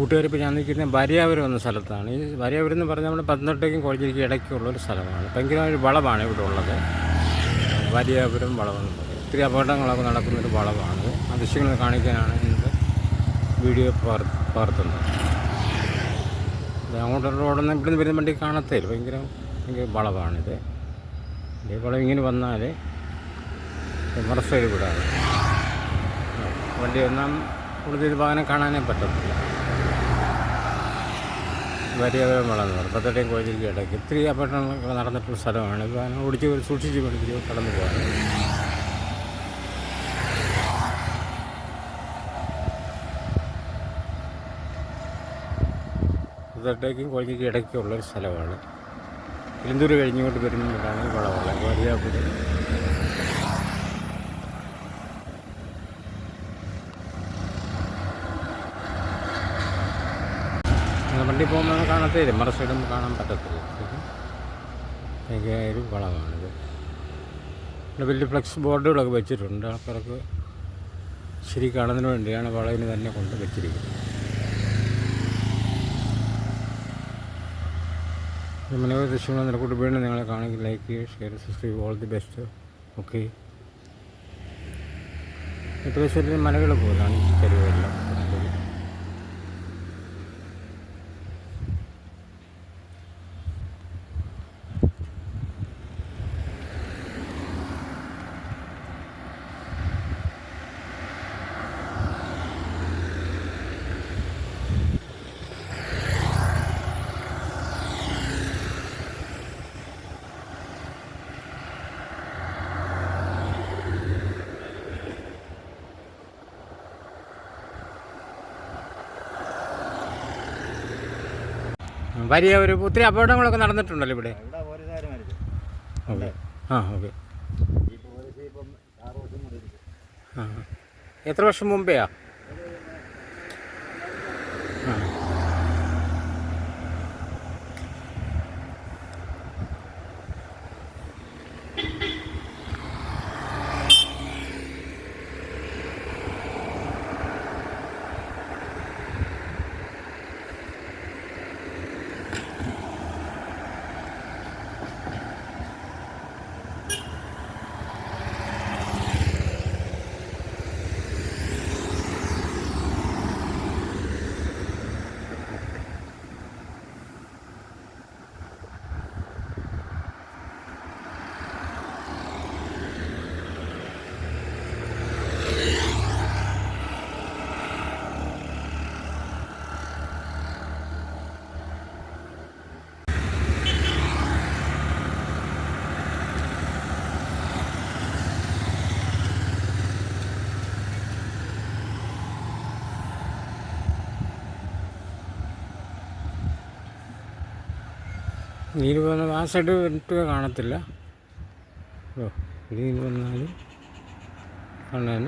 കൂട്ടുകാരിപ്പോൾ ഞാൻ നിൽക്കുന്നത് വരിയാവരം എന്ന സ്ഥലത്താണ്. ഈ വരിയാവരം എന്ന് പറഞ്ഞാൽ നമ്മുടെ പത്തനംതിട്ടയ്ക്കും കോഴഞ്ചേരിക്കും ഇടയ്ക്കുള്ള ഒരു സ്ഥലമാണ്. ഭയങ്കര ഒരു വളവാണ് ഇവിടെ ഉള്ളത്. വരിയാപുരം വളവെന്ന് പറയും. ഒത്തിരി അപകടങ്ങളൊക്കെ നടക്കുന്നൊരു വളവാണ്. ആ ദൃശ്യങ്ങൾ കാണിക്കാനാണ് ഇന്നത്തെ വീഡിയോ പകർ പകർത്തുന്നത് അങ്ങോട്ട് റോഡൊന്നും ഇവിടുന്ന് വരുന്ന വണ്ടി കാണത്തേ ഭയങ്കര ഭയങ്കര വളവാണിത്. ഈ ഇങ്ങനെ വന്നാൽ മറ സൈഡ് വണ്ടി ഒന്നാം കൂടുതൽ വാഹനം കാണാനേ പറ്റത്തില്ല. വലിയ വളർന്നു പറയും കോഴിക്കും ഇടയ്ക്ക് ഇത്തിരി അപകടങ്ങളൊക്കെ നടന്നിട്ടുള്ള സ്ഥലമാണ്. വാഹനം ഓടിച്ച് സൂക്ഷിച്ച് പഠിപ്പിച്ച് കടന്നു പോകാൻ പത്തട്ടയ്ക്കും കോഴിക്ക് ഇടയ്ക്കുള്ളൊരു സ്ഥലമാണ്. ഇരുന്തൂർ കഴിഞ്ഞുകൊണ്ട് വരുമ്പോഴാണ് ഈ വളവുള്ളത് വലിയ വണ്ടി പോകുമ്പോൾ കാണത്തില്ല. മറ സൈഡൊന്നും കാണാൻ പറ്റത്തില്ല. ഭയങ്കര വളമാണിത് ഇവിടെ വലിയ ഫ്ലെക്സ് ബോർഡുകളൊക്കെ വെച്ചിട്ടുണ്ട്. ആൾക്കാർക്ക് ശരി കാണുന്നതിന് വേണ്ടിയാണ് വളവിന് തന്നെ കൊണ്ട് വെച്ചിരിക്കുന്നത്. മനോഹര ദൃശ്യങ്ങൾ നിലക്കൂട്ട് വീണ്ടും നിങ്ങളെ കാണെങ്കിൽ ലൈക്ക് ചെയ്യുക share subscribe all the best okay പ്രദേശത്തിൽ മലകൾ പോലാണ് ഈ ചെരുവെല്ലാം വലിയ ഒരു ഒത്തിരി അപകടങ്ങളൊക്കെ നടന്നിട്ടുണ്ടല്ലോ ഇവിടെ. ആ ഓക്കെ. എത്ര വർഷം മുമ്പെയാ ആ നീര് പോകുന്ന ആ സൈഡ് വന്നിട്ട് കാണത്തില്ല. ഓ നീര് വന്നാലും കാണാൻ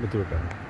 ബുദ്ധിമുട്ടാണ്.